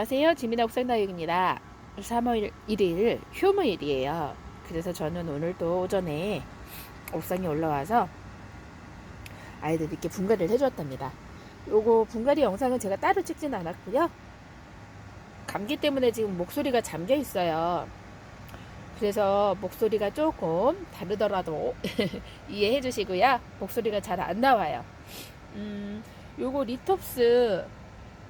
안녕하세요. 지민아 옥상다육입니다. 3월 1일 휴무일이에요. 그래서 저는 오늘도 오전에 옥상에 올라와서 아이들 이렇게 분갈이를 해주었답니다. 요거 분갈이 영상은 제가 따로 찍진 않았고요. 감기 때문에 지금 목소리가 잠겨 있어요. 그래서 목소리가 조금 다르더라도 이해해 주시고요. 목소리가 잘 안 나와요. 음, 요거 리톱스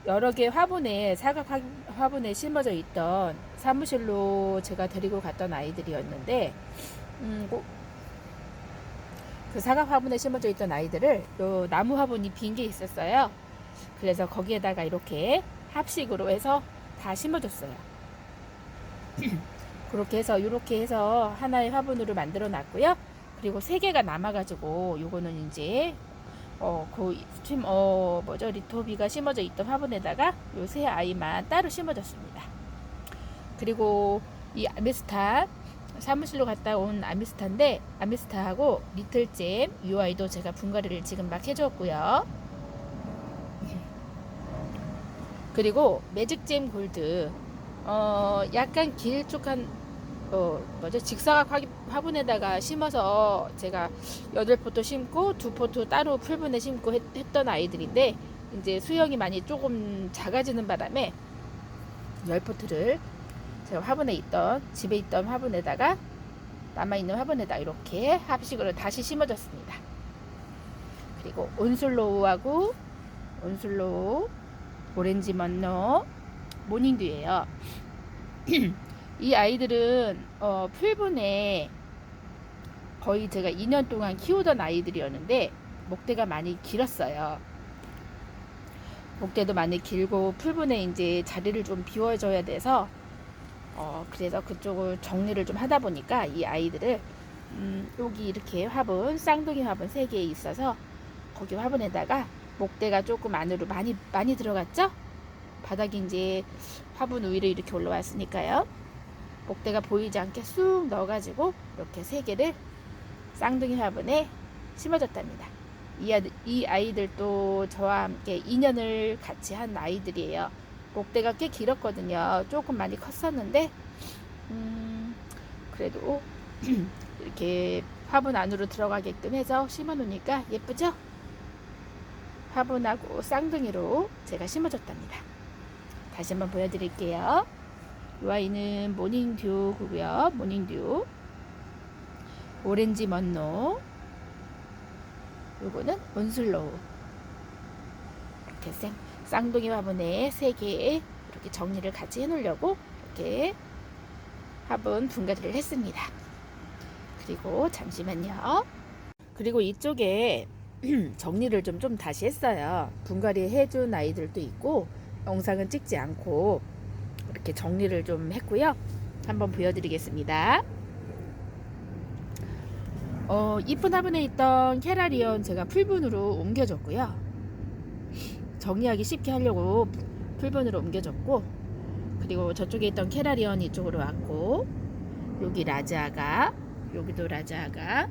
여러 개 화분에 사각 화- 화분에 심어져 있던 사무실로 제가 데리고 갔던 아이들이었는데 음, 고- 그 사각 화분에 심어져 있던 아이들을 요 나무 화분이 빈 게 있었어요. 그래서 거기에다가 이렇게 합식으로 해서 다 심어줬어요. 그렇게 해서 이렇게 해서 하나의 화분으로 만들어 놨고요. 그리고 세 개가 남아가지고 요거는 이제 어, 그, 심, 어, 뭐죠, 리토비가 심어져 있던 화분에다가 요세 아이만 따로 심어졌습니다. 그리고 이 아미스타, 사무실로 갔다 온 아미스타인데, 아미스타하고 리틀잼, 이 아이도 제가 분갈이를 지금 막 해줬고요. 그리고 매직잼 골드, 어, 약간 길쭉한, 어, 뭐죠, 직사각 화- 화분에다가 심어서 제가 여덟 포트 심고 두 포트 따로 풀분에 심고 했, 던 아이들인데 이제 수영이 많이 조금 작아지는 바람에 열 포트를 제가 화분에 있던 집에 있던 화분에다가 남아 있는 화분에다 이렇게 합식으로 다시 심어줬습니다. 그리고 온슬로우하고 온슬로우 오렌지 먼노 모닝듀예요. 이 아이들은 어, 풀분에 거의 제가 2년 동안 키우던 아이들이었는데 목대가 많이 길었어요. 목대도 많이 길고 풀분에 이제 자리를 좀 비워줘야 돼서 어 그래서 그쪽을 정리를 좀 하다 보니까 이 아이들을 음 여기 이렇게 화분 쌍둥이 화분 3개 있어서 거기 화분에다가 목대가 조금 안으로 많이 많이 들어갔죠? 바닥이 이제 화분 위로 이렇게 올라왔으니까요. 목대가 보이지 않게 쑥 넣어가지고 이렇게 세 개를 쌍둥이 화분에 심어졌답니다. 이, 아들, 이 아이들도 저와 함께 2년을 같이 한 아이들이에요. 목대가 꽤 길었거든요. 조금 많이 컸었는데, 음, 그래도 이렇게 화분 안으로 들어가게끔 해서 심어 놓으니까 예쁘죠? 화분하고 쌍둥이로 제가 심어줬답니다. 다시 한번 보여드릴게요. 이 아이는 모닝듀고요. 모닝듀. 오렌지 먼노. 요거는 온슬로우. 이렇게 생, 쌍둥이 화분에 세개 이렇게 정리를 같이 해놓으려고 이렇게 화분 분갈이를 했습니다. 그리고 잠시만요. 그리고 이쪽에 정리를 좀, 좀 다시 했어요. 분갈이 해준 아이들도 있고 영상은 찍지 않고 이렇게 정리를 좀 했고요. 한번 보여드리겠습니다. 어, 이쁜 화분에 있던 캐라리언 제가 풀분으로 옮겨줬고요. 정리하기 쉽게 하려고 풀분으로 옮겨줬고, 그리고 저쪽에 있던 캐라리언 이쪽으로 왔고, 여기 라자가, 여기도 라자가,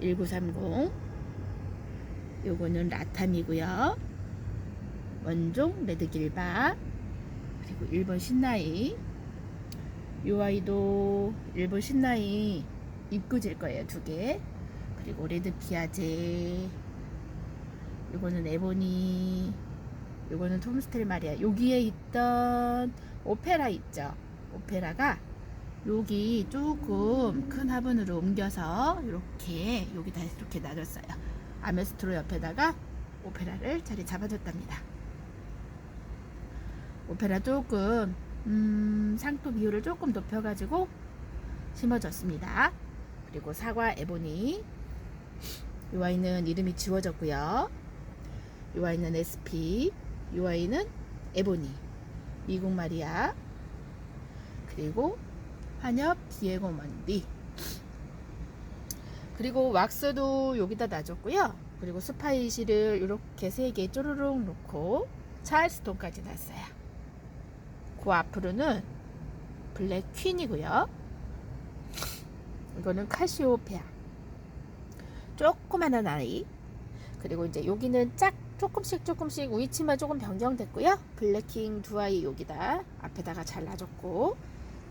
1930, 요거는 라탐이고요. 원종 레드길바, 그리고 일본 신나이, 요 아이도 일본 신나이 입구질 거예요 두 개. 그리고 레드 피아제. 요거는 에보니. 요거는 톰스텔 마리아. 여기에 있던 오페라 있죠. 오페라가 여기 조금 큰 화분으로 옮겨서 이렇게 여기다 이렇게 놔줬어요. 아메스트로 옆에다가 오페라를 자리 잡아줬답니다. 오페라 조금 음, 상토 비율을 조금 높여가지고 심어줬습니다. 그리고 사과 에보니 이 아이는 이름이 지워졌고요. 이 아이는 SP 이 아이는 에보니 미국 마리아 그리고 환엽 디에고 먼디 그리고 왁스도 여기다 놔줬고요. 그리고 스파이시를 이렇게 세 개 쪼르륵 놓고 찰스톤까지 놨어요. 그 앞으로는 블랙 퀸이고요. 이거는 카시오페아. 조그만한 아이. 그리고 이제 여기는 짝 조금씩 조금씩 위치만 조금 변경됐고요. 블랙킹 두 아이 여기다 앞에다가 잘라줬고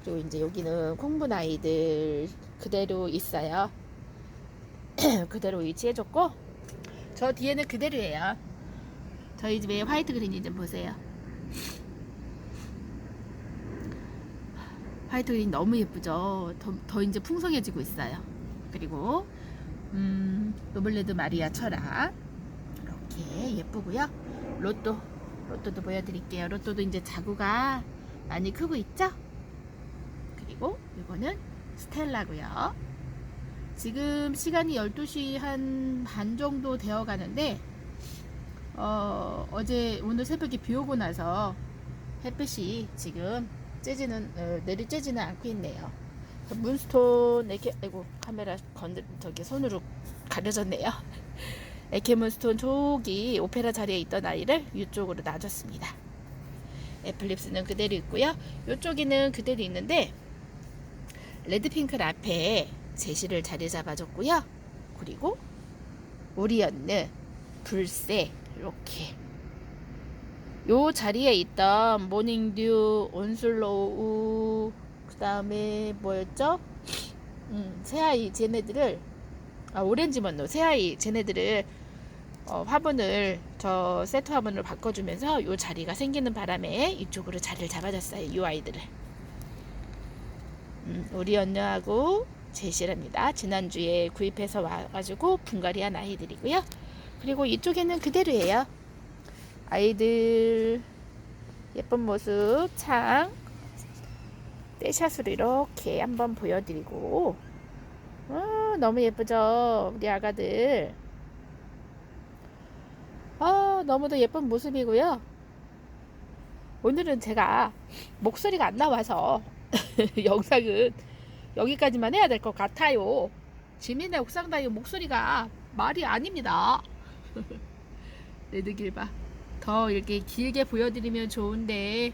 그리고 이제 여기는 콩분 아이들 그대로 있어요. 그대로 위치해줬고 저 뒤에는 그대로예요. 저희 집에 화이트 그린이 좀 보세요. 화이트 그린 너무 예쁘죠? 더, 더 이제 풍성해지고 있어요. 그리고 음, 노블레드 마리아 철학 이렇게 예쁘고요. 로또 로또도 보여드릴게요. 로또도 이제 자구가 많이 크고 있죠? 그리고 이거는 스텔라고요. 지금 시간이 12시 한 반 정도 되어 가는데 어, 어제 오늘 새벽에 비 오고 나서 햇빛이 지금 쬐지는 어, 내리쬐지는 않고 있네요. 문스톤 이렇게 아이고 카메라 건드 저기 손으로 가려졌네요. 에케 문스톤 저기 오페라 자리에 있던 아이를 이쪽으로 놔줬습니다. 애플립스는 그대로 있고요. 이쪽에는 그대로 있는데 레드핑크 앞에 제시를 자리 잡아줬고요. 그리고 오리언느, 불새 이렇게 요 자리에 있던 모닝듀, 온슬로우 그 다음에 뭐였죠? 음, 새아이 쟤네들을 아, 오렌지 먼로 새아이 쟤네들을 어, 화분을 저 세트 화분으로 바꿔주면서 요 자리가 생기는 바람에 이쪽으로 자리를 잡아줬어요. 요 아이들을 음, 우리 언녀하고 제시랍니다. 지난주에 구입해서 와가지고 분갈이한 아이들이고요. 그리고 이쪽에는 그대로예요. 아이들. 예쁜 모습 창. 떼샷으로 이렇게 한번 보여드리고. 아, 너무 예쁘죠? 우리 아가들. 아 너무도 예쁜 모습이고요. 오늘은 제가 목소리가 안 나와서 영상은 여기까지만 해야 될 것 같아요. 지민의 옥상다이 목소리가 말이 아닙니다. 레드길바 더 이렇게 길게 보여드리면 좋은데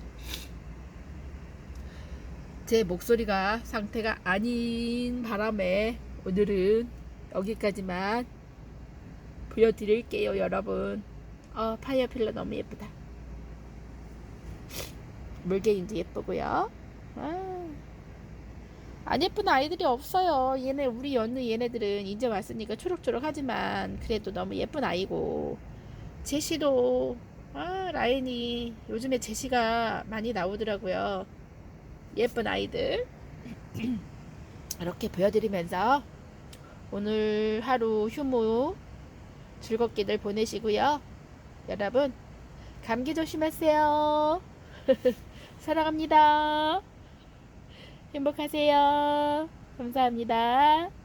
제 목소리가 상태가 아닌 바람에 오늘은 여기까지만 보여드릴게요 여러분. 어 파이어필러 너무 예쁘다. 물개인도 예쁘고요. 아, 안 예쁜 아이들이 없어요. 얘네 우리 연느 얘네들은 이제 왔으니까 초록초록하지만 그래도 너무 예쁜 아이고. 제시도 아 라인이 요즘에 제시가 많이 나오더라고요. 예쁜 아이들. 이렇게 보여드리면서 오늘 하루 휴무 즐겁게들 보내시고요. 여러분 감기 조심하세요. 사랑합니다. 행복하세요. 감사합니다